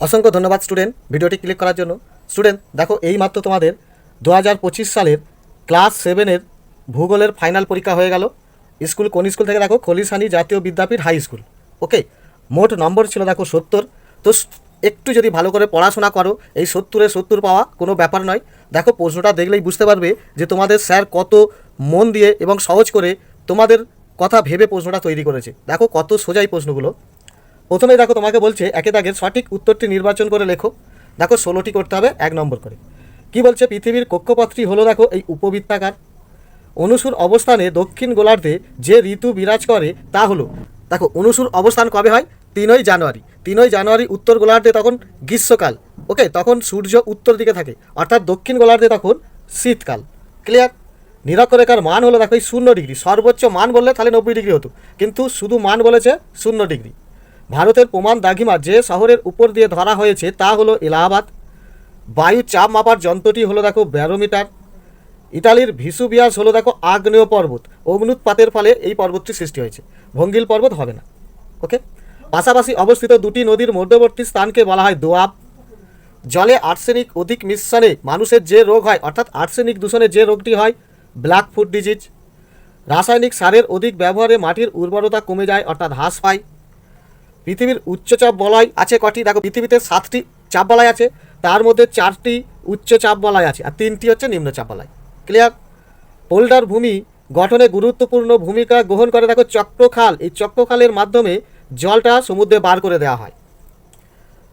অসংখ্য ধন্যবাদ স্টুডেন্ট ভিডিওটি ক্লিক করার জন্য। স্টুডেন্ট দেখো এই মাত্র তোমাদের দু হাজার পঁচিশ সালের ক্লাস সেভেনের ভূগোলের ফাইনাল পরীক্ষা হয়ে গেল। স্কুল কোন স্কুল থেকে? দেখো খলিসানি জাতীয় বিদ্যাপীঠ হাই স্কুল ওকে মোট নম্বর ছিল, দেখো, সত্তর। তো একটু যদি ভালো করে পড়াশোনা করো, এই সত্তরে সত্তর পাওয়া কোনো ব্যাপার নয়। দেখো, প্রশ্নটা দেখলেই বুঝতে পারবে যে তোমাদের স্যার কত মন দিয়ে এবং সহজ করে তোমাদের কথা ভেবে প্রশ্নটা তৈরি করেছে। দেখো, কত সোজাই প্রশ্নগুলো। প্রথমেই দেখো তোমাকে বলছে, একে দাগের সঠিক উত্তরটি নির্বাচন করে লেখো। দেখো, ষোলোটি করতে হবে, এক নম্বর করে। কি বলছে, পৃথিবীর কক্ষপথটি হলো দেখো এই উপবৃত্তাকার। অনুসুর অবস্থানে দক্ষিণ গোলার্ধে যে ঋতু বিরাজ করে তা হলো, দেখো, অনুসুর অবস্থান কবে হয়? তিনই জানুয়ারি। তিনই জানুয়ারি উত্তর গোলার্ধে তখন গ্রীষ্মকাল, ওকে? তখন সূর্য উত্তর দিকে থাকে, অর্থাৎ দক্ষিণ গোলার্ধে তখন শীতকাল। ক্লিয়ার নিরক্ষরেখার মান হলো দেখো এই শূন্য ডিগ্রি। সর্বোচ্চ মান বললে তাহলে নব্বই ডিগ্রি হতো, কিন্তু শুধু মান বলেছে শূন্য ডিগ্রি। ভারতের প্রমাণ দাগিমা যে শহরের উপর দিয়ে ধরা হয়েছে তা হলো এলাহাবাদ। বায়ু চাপ মাপার যন্ত্রটি হলো দেখো ব্যারোমিটার। ইটালির ভিসুবিয়াস হলো দেখো আগ্নেয় পর্বত। অগ্নুৎপাতের ফলে এই পর্বতটি সৃষ্টি হয়েছে। ভঙ্গিল পর্বত হবে না। ওকে পাশাপাশি অবস্থিত দুটি নদীর মধ্যবর্তী স্থানকে বলা হয় দোয়াব। জলে আর্সেনিক অধিক মিশ্রণে মানুষের যে রোগ হয়, অর্থাৎ আর্সেনিক দূষণে যে রোগটি হয়, ব্ল্যাক ফুড ডিজিজ। রাসায়নিক সারের অধিক ব্যবহারে মাটির উর্বরতা কমে যায়, অর্থাৎ হ্রাস পায়। পৃথিবীর উচ্চচাপ বলয় আছে কটি? দেখো, পৃথিবীতে সাতটি চাপ বলয় আছে, তার মধ্যে চারটি উচ্চ চাপ বলয় আছে, আর তিনটি হচ্ছে নিম্নচাপ বলয়। ক্লিয়ার পোল্ডার ভূমি গঠনে গুরুত্বপূর্ণ ভূমিকা গ্রহণ করে। দেখো, চক্রখাল, এই চক্রখালের মাধ্যমে জলটা সমুদ্রে বার করে দেওয়া হয়।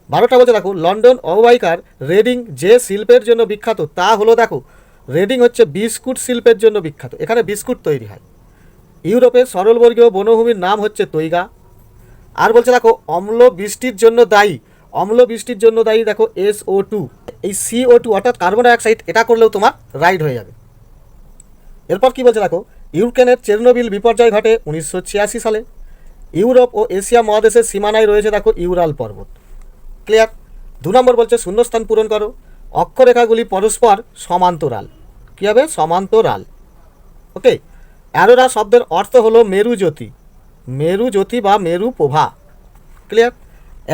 বারোটা বলছে, দেখো, লন্ডন অববাহিকার রেডিং যে শিল্পের জন্য বিখ্যাত, তা হলো, দেখো, রেডিং হচ্ছে বিস্কুট শিল্পের জন্য বিখ্যাত। এখানে বিস্কুট তৈরি হয়। ইউরোপের সরলবর্গীয় বনভূমির নাম হচ্ছে তৈগা। আর বলছে, দেখো, অম্ল বৃষ্টির জন্য দায়ী। অম্ল বৃষ্টির জন্য দায়ী, দেখো এস ও টু এই সিও টু অর্থাৎ কার্বন ডাইঅক্সাইড এটা করলেও তোমার রাইড হয়ে যাবে। এরপর কি বলছে, দেখো, ইউক্রেনের চেরনোবিল বিপর্যয় ঘটে উনিশশো ছিয়াশি সালে। ইউরোপ ও এশিয়া মহাদেশের সীমানায় রয়েছে, দেখো, ইউরাল পর্বত। ক্লিয়ার দু নম্বর বলছে, শূন্যস্থান পূরণ করো। অক্ষরেখাগুলি পরস্পর সমান্তরাল। কী হবে? সমান্তরাল। ওকে অ্যারোরা শব্দের অর্থ হলো মেরু জ্যোতি মেরু জ্যোতি বা মেরু প্রভা। ক্লিয়ার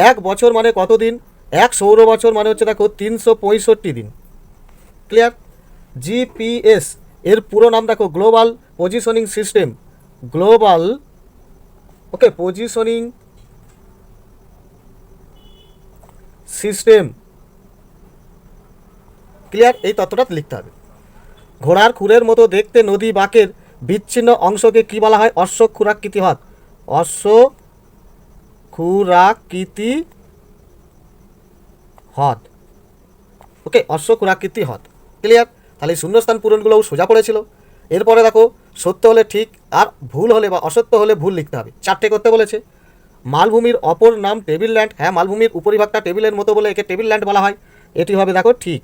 এক বছর মানে কত দিন এক সৌর বছর মানে হচ্ছে দেখো তিনশো পঁয়ষট্টি দিন। ক্লিয়ার জিপিএস এর পুরো নাম দেখো global positioning system global okay positioning system clear এই তত্ত্বটা লিখতে হবে। ঘোড়ার খুরের মতো দেখতে নদী বাঁকের বিচ্ছিন্ন অংশকে কি বলা হয়? অশ্ব খুরাকৃতি হ্রদ অশ্ব, খুরাকৃতি, হ্রদ। ওকে, অশ্ব, খুরাকৃতি, হ্রদ। ক্লিয়ার তাহলে শূন্যস্থান পূরণগুলোও সোজা পড়েছিল। এরপরে দেখো, সত্য হলে ঠিক আর ভুল হলে বা অসত্য হলে ভুল লিখতে হবে। চারটে করতে বলেছে। মালভূমির অপর নাম টেবিল ল্যান্ড। হ্যাঁ মালভূমির উপরিভাগটা টেবিলের মতো বলে একে টেবিল ল্যান্ড বলা হয়। এটি হবে দেখো ঠিক।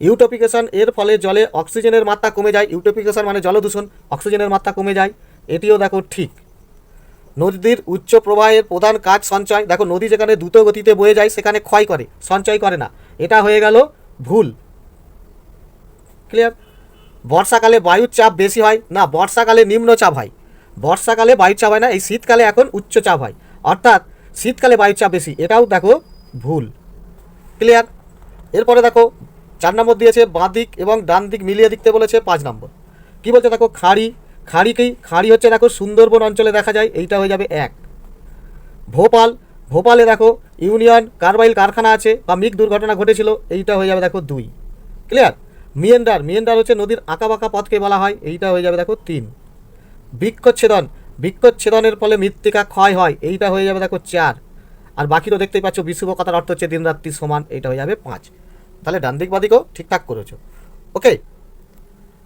ইউটোপিকেশন, এর ফলে জলে অক্সিজেনের মাত্রা কমে যায়। ইউটোপিকেশন মানে জলদূষণ, অক্সিজেনের মাত্রা কমে যায়। এটিও দেখো ঠিক। নদীর উচ্চ প্রবাহের প্রধান কাজ সঞ্চয়। দেখো, নদী যেখানে দ্রুত গতিতে বয়ে যায়, সেখানে ক্ষয় করে, সঞ্চয় করে না। এটা হয়ে গেল ভুল। ক্লিয়ার বর্ষাকালে বায়ুর চাপ বেশি হয়। না, বর্ষাকালে নিম্নচাপ হয়। বর্ষাকালে বায়ুর চাপ হয় না, এই শীতকালে এখন উচ্চ চাপ হয়। অর্থাৎ, শীতকালে বায়ুর চাপ বেশি। এটাও দেখো ভুল। ক্লিয়ার এরপরে দেখো, চার নম্বর দিয়েছে বাঁ দিক এবং ডান দিক মিলিয়ে দেখতে বলেছে পাঁচ নম্বর। কি বলছে দেখো, খাড়ি খাড়িকেই খাঁড়ি হচ্ছে দেখো সুন্দরবন অঞ্চলে দেখা যায়, এইটা হয়ে যাবে এক। ভোপাল, ভোপালে দেখো ইউনিয়ন, কারবাইল কারখানা আছে, বা মিগ দুর্ঘটনা ঘটেছিল, এইটা হয়ে যাবে দেখো দুই। ক্লিয়ার মিয়েন্ডার মিয়েন্ডার হচ্ছে নদীর আঁকাবাঁকা পথকে বলা হয়, এইটা হয়ে যাবে দেখো তিন। বৃক্ষচ্ছেদন, বৃক্ষচ্ছেদনের ফলে মৃত্তিকা ক্ষয় হয়, এইটা হয়ে যাবে দেখো চার। আর বাকি তো দেখতেই পাচ্ছ বিশুভ কথার অর্থ হচ্ছে দিনরাত্রি সমান, এইটা হয়ে যাবে পাঁচ। তাহলে ডান দিক ঠিকঠাক করেছ। ওকে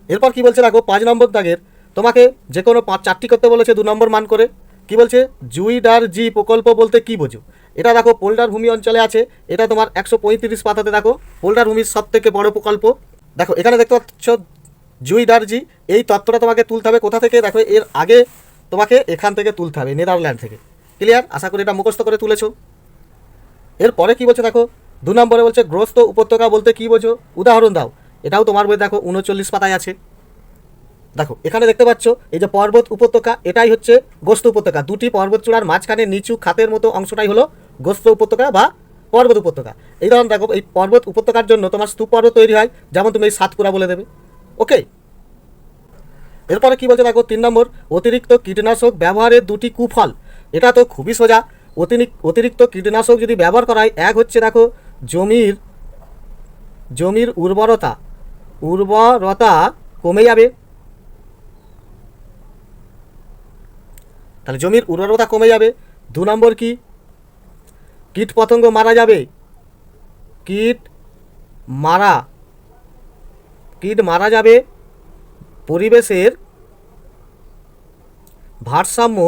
এরপর কি বলছে দেখো, পাঁচ নম্বর দাগের তোমাকে যে কোনো পাঁচ চারটি করতে বলেছে, দু নম্বর মান করে। কি বলছে? জুইডার জি প্রকল্প বলতে কি বোঝো? এটা দেখো, পোল্ডার ভূমি অঞ্চলে আছে। এটা তোমার একশো পঁয়ত্রিশ পাতাতে দেখো। পোল্ডার ভূমির সব থেকে বড় প্রকল্প। দেখো, এখানে দেখতে পাচ্ছ জুইডার জি। এই তত্ত্বটা তোমাকে তুলতে হবে কোথা থেকে? দেখো, এর আগে তোমাকে এখান থেকে তুলতে হবে, নেদারল্যান্ড থেকে। ক্লিয়ার আশা করি এটা মুখস্থ করে তুলেছো। এরপরে কি বলছে দেখো? দু নম্বরে বলছে, গ্রস্ত উপত্যকা বলতে কি বোঝো? উদাহরণ দাও। এটাও তোমার বই দেখো, উনচল্লিশ পাতায় আছে। দেখো, এখানে দেখতে পাচ্ছ, এই যে পর্বত উপত্যকা, এটাই হচ্ছে গোস্ত উপত্যকা। দুটি পর্বত চূড়ার মাঝখানে নিচু খাতের মতো অংশটাই হলো গোস্ত উপত্যকা বা পর্বত উপত্যকা। এই ধরনের দেখো, এই পর্বত উপত্যকার জন্য তোমার স্তূপ পর্বত তৈরি হয়, যেমন তুমি এই সাতপুরা বলে দেবে। ওকে? এরপরে কি বলছে দেখো, তিন নম্বর, অতিরিক্ত কীটনাশক ব্যবহারের দুটি কুফল। এটা তো খুবই সোজা। অতিরিক্ত অতিরিক্ত কীটনাশক যদি ব্যবহার করা হয়, এক হচ্ছে দেখো, জমির জমির উর্বরতা। উর্বরতা কমে যাবে। তাহলে জমির উর্বরতা কমে যাবে। দু নম্বর কি? কীট পতঙ্গ মারা যাবে। কীট মারা কীট মারা যাবে। পরিবেশের ভারসাম্য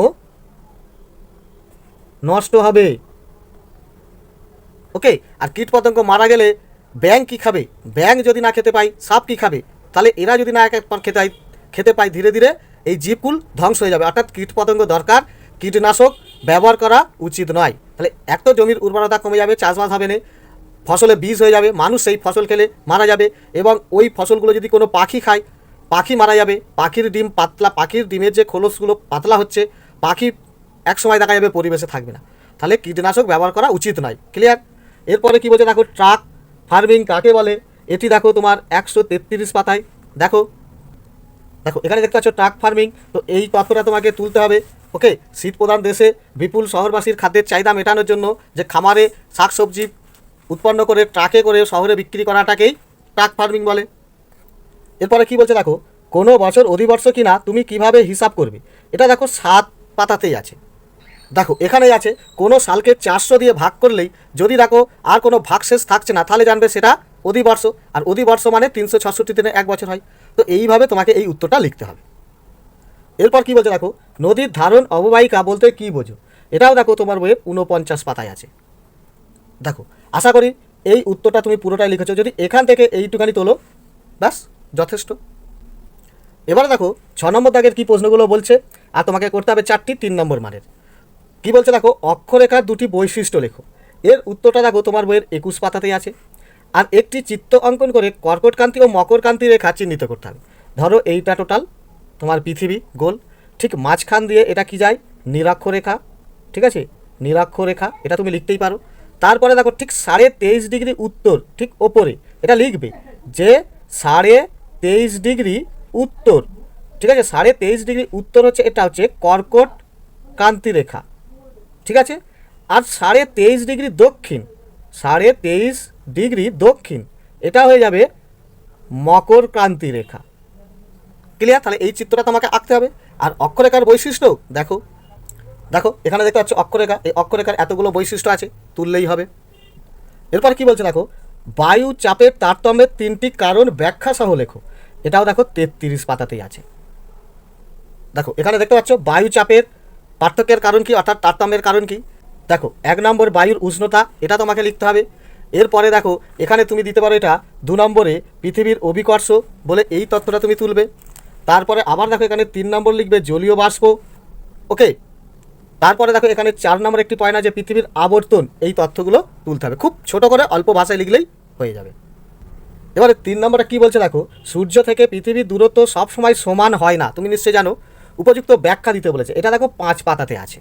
নষ্ট হবে। ওকে, আর কীট পতঙ্গ মারা গেলে ব্যাং কী খাবে? ব্যাং যদি না খেতে পায়, সাপ কী খাবে? তাহলে এরা যদি না এক খেতে খেতে পায় ধীরে ধীরে এই জীবকুল ধ্বংস হয়ে যাবে। অর্থাৎ কীটপতঙ্গ দরকার, কীটনাশক ব্যবহার করা উচিত নয়। তাহলে এক তো জমির উর্বরতা কমে যাবে, চাষবাস হবে না, ফসলে বীজ হয়ে যাবে, মানুষ সেই ফসল খেলে মারা যাবে এবং ওই ফসলগুলো যদি কোনো পাখি খায়, পাখি মারা যাবে। পাখির ডিম পাতলা, পাখির ডিমের যে খোলসগুলো পাতলা হচ্ছে, পাখি এক সময় দেখা যাবে পরিবেশে থাকবে না। তাহলে কীটনাশক ব্যবহার করা উচিত নয়। ক্লিয়ার এরপরে কি বলছে? দেখো, ট্রাক ফার্মিং কাকে বলে? এটি দেখো তোমার একশো তেত্রিশ পাতায়। দেখো দেখো, এখানে দেখতে পাচ্ছ ট্রাক ফার্মিং, তো এই তথ্যটা তোমাকে তুলতে হবে, ওকে? শীত প্রধান দেশে বিপুল শহরবাসীর খাদ্যের চাহিদা মেটানোর জন্য যে খামারে শাকসবজি উৎপন্ন করে, ট্রাকে করে, শহরে বিক্রি করাটাকেই ট্রাক ফার্মিং বলে। এরপরে কি বলছে দেখো, কোনো বছর, অধিবর্ষ কিনা তুমি কীভাবে হিসাব করবে? এটা দেখো সাত পাতাতেই আছে। দেখো, এখানেই আছে, কোনো সালকে চারশো দিয়ে ভাগ করলেই যদি দেখো আর কোনো ভাগশেষ থাকছে না, তাহলে জানবে সেটা অধিবর্ষ, আর অধিবর্ষ মানে তিনশো ছষট্টি দিনে এক বছর হয়। তো এইভাবে তোমাকে এই উত্তরটা লিখতে হবে। এরপর কি বলছে দেখো, নদীর ধারণ অববাহিকা বলতে কি বোঝো? এটাও দেখো তোমার বইয়ে উনপঞ্চাশ পাতায় আছে। দেখো, আশা করি এই উত্তরটা তুমি পুরোটাই লিখেছো। যদি এখান থেকে এইটুখানি তোলো, ব্যাস, যথেষ্ট। এবারে দেখো, ছ নম্বর দাগের কী প্রশ্নগুলো বলছে? আর তোমাকে করতে হবে চারটি, তিন নম্বর মানের। কি বলছে দেখো, অক্ষরেখার দুটি বৈশিষ্ট্য লেখো। এর উত্তরটা দেখো তোমার বইয়ের একুশ পাতাতেই আছে। আর একটি চিত্র অঙ্কন করে কর্কটকান্তি ও মকরকান্তি রেখা চিহ্নিত করতে হবে। ধরো এইটা টোটাল তোমার পৃথিবী, গোল। ঠিক মাঝখান দিয়ে এটা কি যায়? নিরক্ষরেখা ঠিক আছে? নিরক্ষরেখা এটা তুমি লিখতেই পারো। তারপরে দেখো, ঠিক সাড়ে তেইশ ডিগ্রি উত্তর, ঠিক ওপরে, এটা লিখবে যে সাড়ে তেইশ ডিগ্রি উত্তর। ঠিক আছে? সাড়ে তেইশ ডিগ্রি উত্তর হচ্ছে, এটা হচ্ছে কর্কট কান্তি রেখা। ঠিক আছে? আর সাড়ে তেইশ ডিগ্রি দক্ষিণ সাড়ে তেইশ ডিগ্রি দক্ষিণ। এটা হয়ে যাবে মকর ক্রান্তি রেখা। ক্লিয়ার তাহলে এই চিত্রটা তোমাকে আঁকতে হবে। আর অক্ষরেখার বৈশিষ্ট্য, দেখো। দেখো, এখানে দেখতে পাচ্ছ অক্ষরেখা। এই অক্ষরেখার এতগুলো বৈশিষ্ট্য আছে, তুললেই হবে। এরপর কি বলছে দেখো? বায়ু চাপের তারতম্যের তিনটি কারণ ব্যাখ্যা সহ লেখো। এটাও দেখো তেত্রিশ পাতাতেই আছে। দেখো, এখানে দেখতে পাচ্ছ বায়ু চাপের পার্থক্যের কারণ কি, অর্থাৎ তারতম্যের কারণ কি? দেখো, এক নম্বর বায়ুর উষ্ণতা, এটা তোমাকে লিখতে হবে। এরপরে দেখো, এখানে তুমি দিতে পারো এটা দু নম্বরে পৃথিবীর অভিকর্ষ বলে এই তথ্যটা তুমি তুলবে। তারপরে আবার দেখো, এখানে তিন নম্বর লিখবে জলীয় বাষ্প। ওকে? তারপরে দেখো, এখানে চার নম্বর একটি পয়েন্ট আছে, পৃথিবীর আবর্তন। এই তথ্যগুলো তুলতে হবে। খুব ছোট করে অল্প ভাষায় লিখলেই হয়ে যাবে। এবারে তিন নম্বরে কি বলছে দেখো, সূর্য থেকে পৃথিবীর দূরত্ব সবসময় সমান হয় না। তুমি নিশ্চয়ই জানো, উপযুক্ত ব্যাখ্যা দিতে বলেছে। এটা দেখো, পাঁচ পাতাতে আছে।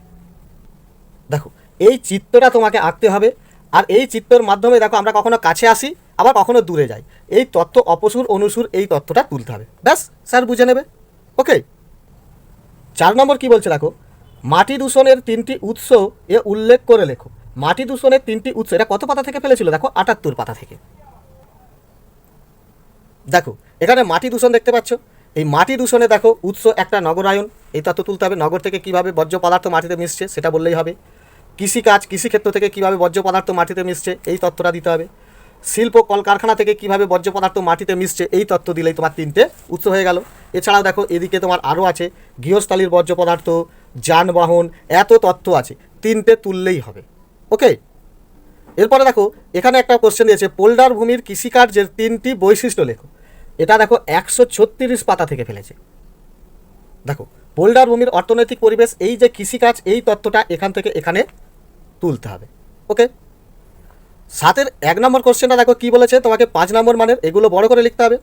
দেখো এই চিত্রটা তোমাকে আঁকতে হবে। আর এই চিত্রের মাধ্যমে দেখো আমরা কখনো কাছে আসি, আবার কখনো দূরে যাই। এই তথ্য অপসুর, অনুসুর এই তথ্যটা তুলতে হবে। ব্যাস, স্যার বুঝে নেবে। ওকে চার নম্বর কি বলছে দেখো? মাটি দূষণের তিনটি উৎস এ উল্লেখ করে লেখো। মাটি দূষণের তিনটি উৎস, এটা কত পাতা থেকে ফেলেছিল? দেখো, আটাত্তর পাতা থেকে। দেখো, এখানে মাটি দূষণ দেখতে পাচ্ছ। এই মাটি দূষণে দেখো, উৎস একটা নগরায়ন। এই তত্ত্ব তুলতে হবে। নগর থেকে কীভাবে বর্জ্য পদার্থ মাটিতে মিশছে, সেটা বললেই হবে। কৃষিকাজ, কৃষিক্ষেত্র থেকে কীভাবে বর্জ্য পদার্থ মাটিতে মিশছে, এই তত্ত্বটা দিতে হবে। শিল্প কলকারখানা থেকে কীভাবে বর্জ্য পদার্থ মাটিতে মিশছে, এই তত্ত্ব দিলেই তোমার তিনটে উৎস হয়ে গেল। এছাড়াও দেখো, এদিকে তোমার আরও আছে, গৃহস্থালির বর্জ্য পদার্থ, যানবাহন, এত তথ্য আছে, তিনটে তুললেই হবে। ওকে? এরপরে দেখো, এখানে একটা কোশ্চেন দিয়েছে, পোল্ডার ভূমির কৃষিকার্যের তিনটি বৈশিষ্ট্য লেখো। এটা দেখো, একশো ছত্রিশ পাতা থেকে ফেলেছে। দেখো, পোল্ডার ভূমির অর্থনৈতিক পরিবেশ, এই যে কৃষিকাজ, এই তত্ত্বটা এখান থেকে এখানে তুলতে হবে ওকে সাতের এক নম্বর কোশ্চেনটা দেখো কি বলেছে? তোমাকে পাঁচ নম্বর মানের এগুলো বড় করে লিখতে হবে।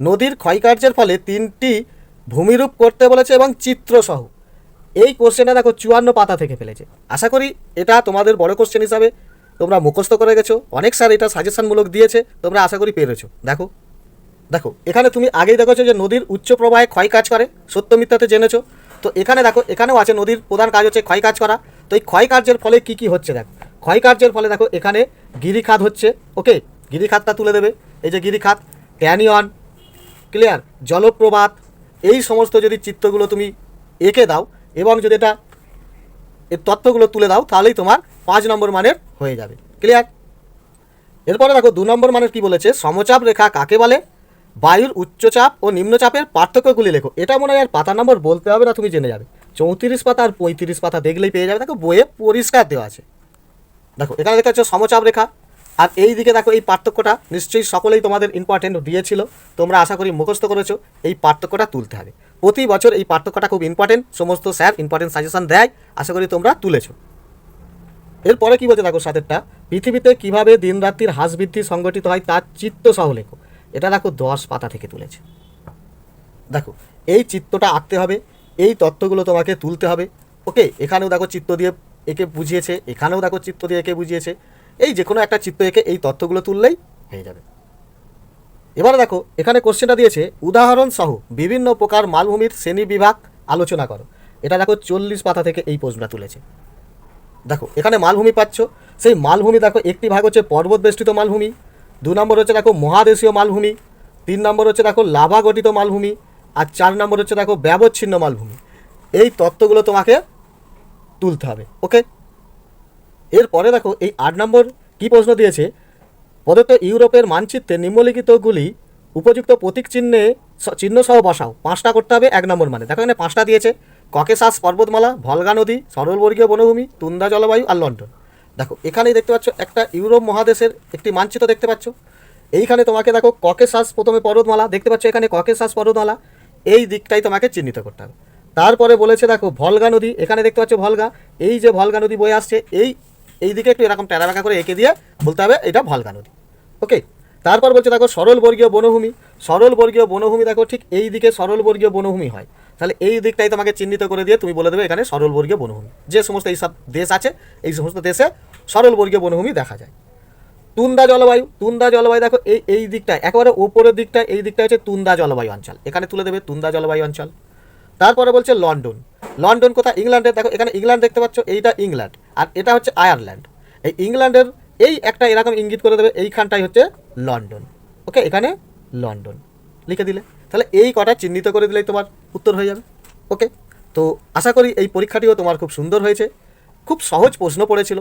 নদীর ক্ষয়কার্যের ফলে তিনটি ভূমিরূপ করতে বলেছে এবং চিত্রসহ এই কোশ্চেনটা দেখো চুয়ান্ন পাতা থেকে ফেলেছে। আশা করি এটা তোমাদের বড় কোশ্চেন হিসাবে তোমরা মুখস্থ করে গেছো। অনেক স্যার এটা সাজেশনমূলক দিয়েছে, তোমরা আশা করি পেরেছ দেখো দেখো, এখানে তুমি আগেই দেখেছ যে নদীর উচ্চ প্রবাহে ক্ষয় কাজ করে, সত্য মিথ্যাতে জেনেছো। তো এখানে দেখো, এখানেও আছে নদীর প্রধান কাজ হচ্ছে ক্ষয় কাজ করা। তো এই ক্ষয় কার্যের ফলে কি কি হচ্ছে দেখো, ক্ষয় কার্যের ফলে দেখো, এখানে গিরিখাত হচ্ছে ওকে গিরিখাতটা তুলে দেবে, এই যে গিরিখাত ক্যানিয়ন ক্লিয়ার জলপ্রপাত, এই সমস্ত যদি চিত্রগুলো তুমি এঁকে দাও এবং যদি এটা, এর তথ্যগুলো তুলে দাও, তাহলেই তোমার পাঁচ নম্বর মানের হয়ে যাবে ক্লিয়ার এরপরে দেখো, দু নম্বর মানের কি বলেছে, সমচাপ রেখা কাকে বলে? বায়ুর উচ্চচাপ ও নিম্নচাপের পার্থক্যগুলি লেখো। এটা মনে হয় আর পাতা নম্বর বলতে হবে না, তুমি জেনে যাবে। চৌত্রিশ পাতা আর পঁয়ত্রিশ পাতা দেখলেই পেয়ে যাবে। দেখো, বইয়ে পরিষ্কার দেওয়া আছে। দেখো, এখানে দেখতে পাচ্ছ সমচাপ রেখা। আর এই দিকে দেখো, এই পার্থক্যটা নিশ্চয়ই সকলেই তোমাদের ইম্পর্টেন্ট দিয়েছিল। তোমরা আশা করি মুখস্থ করেছ। এই পার্থক্যটা তুলতে হবে। প্রতি বছর এই পার্থক্যটা খুব ইম্পর্টেন্ট সমস্ত স্যার ইম্পর্টেন্ট সাজেশন দেয়। আশা করি তোমরা তুলেছো। এরপরে কী বলছে দেখো, সাতেরটা। পৃথিবীতে কীভাবে দিনরাত্রির হ্রাস বৃদ্ধি সংগঠিত হয় তার চিত্ত সহ লেখো। এটা দেখো দশ পাতা থেকে তুলেছে। দেখো, এই চিত্রটা আঁকতে হবে, এই তত্ত্বগুলো তোমাকে তুলতে হবে। ওকে, এখানেও দেখো চিত্র দিয়ে একে বুঝিয়েছে, এখানেও দেখো চিত্র দিয়ে একে বুঝিয়েছে। এই যে কোনো একটা চিত্র এঁকে এই তথ্যগুলো তুললেই হয়ে যাবে। এবারে দেখো, এখানে কোশ্চেনটা দিয়েছে, উদাহরণ সহ বিভিন্ন প্রকার মালভূমির শ্রেণি বিভাগ আলোচনা করো। এটা দেখো চল্লিশ পাতা থেকে এই প্রশ্নটা তুলেছে। দেখো, এখানে মালভূমি পাচ্ছ, সেই মালভূমি দেখো, একটি ভাগ হচ্ছে পর্বত বেষ্টিত মালভূমি দু নম্বর হচ্ছে দেখো মহাদেশীয় মালভূমি, তিন নম্বর হচ্ছে দেখো লাভা গঠিত মালভূমি, আর চার নম্বর হচ্ছে দেখো ব্যবচ্ছিন্ন মালভূমি। এই তত্ত্বগুলো তোমাকে তুলতে হবে, ওকে? এরপরে দেখো এই আট নম্বর কি প্রশ্ন দিয়েছে? প্রদত্ত ইউরোপের মানচিত্রে নিম্নলিখিতগুলি উপযুক্ত প্রতীক চিহ্নে চিহ্ন সহ বসাও। পাঁচটা করতে হবে, এক নম্বর মানে। দেখো এখানে পাঁচটা দিয়েছে। ককেশাস পর্বতমালা, ভলগা নদী, সরলবর্গীয় বনভূমি, তুন্দা জলবায়ু, আর লন্ডন। দেখো, এখানেই দেখতে পাচ্ছ একটা ইউরোপ মহাদেশের একটি মানচিত্র দেখতে পাচ্ছ। এইখানে তোমাকে দেখো, ককেশাস প্রথমে পর্বতমালা, দেখতে পাচ্ছ এখানে ককেশাস পর্বতমালা, এই দিকটাই তোমাকে চিহ্নিত করতে হবে। তারপরে বলেছে দেখো, ভলগা নদী, এখানে দেখতে পাচ্ছ ভলগা, এই যে ভলগা নদী বয়ে আসছে, এই এই দিকে একটু এরকম টেরাবেঁকা করে এঁকে দিয়ে বলতে হবে এটা ভলগা নদী। ওকে? তারপর বলছে দেখো, সরলবর্গীয় বনভূমি সরলবর্গীয় বনভূমি দেখো, ঠিক এই দিকে সরলবর্গীয় বনভূমি হয়। তাহলে এই দিকটাই তোমাকে চিহ্নিত করে দিয়ে তুমি বলে দেবে এখানে সরলবর্গীয় বনভূমি। যে সমস্ত এইসব দেশ আছে, এই সমস্ত দেশে সরলবর্গীয় বনভূমি দেখা যায়। তুন্দা জলবায়ু তুন্দা জলবায়ু দেখো, এই এই দিকটায়, একেবারে ওপরের দিকটা এই দিকটা হচ্ছে তুন্দা জলবায়ু অঞ্চল। এখানে তুলে দেবে তুন্দা জলবায়ু অঞ্চল। তারপরে বলছে লন্ডন। লন্ডন কোথায়? ইংল্যান্ডের, দেখো, এখানে ইংল্যান্ড দেখতে পাচ্ছ, এইটা ইংল্যান্ড। আর এটা হচ্ছে আয়ারল্যান্ড। এই ইংল্যান্ডের, এই একটা এরকম ইঙ্গিত করে দেবে, এইখানটাই হচ্ছে লন্ডন। ওকে, এখানে লন্ডন। লিখে দিলে। তাহলে এই কটা চিহ্নিত করে দিলেই তোমার উত্তর হয়ে যাবে। ওকে তো আশা করি এই পরীক্ষাটিও তোমার খুব সুন্দর হয়েছে। খুব সহজ প্রশ্ন পড়েছিল।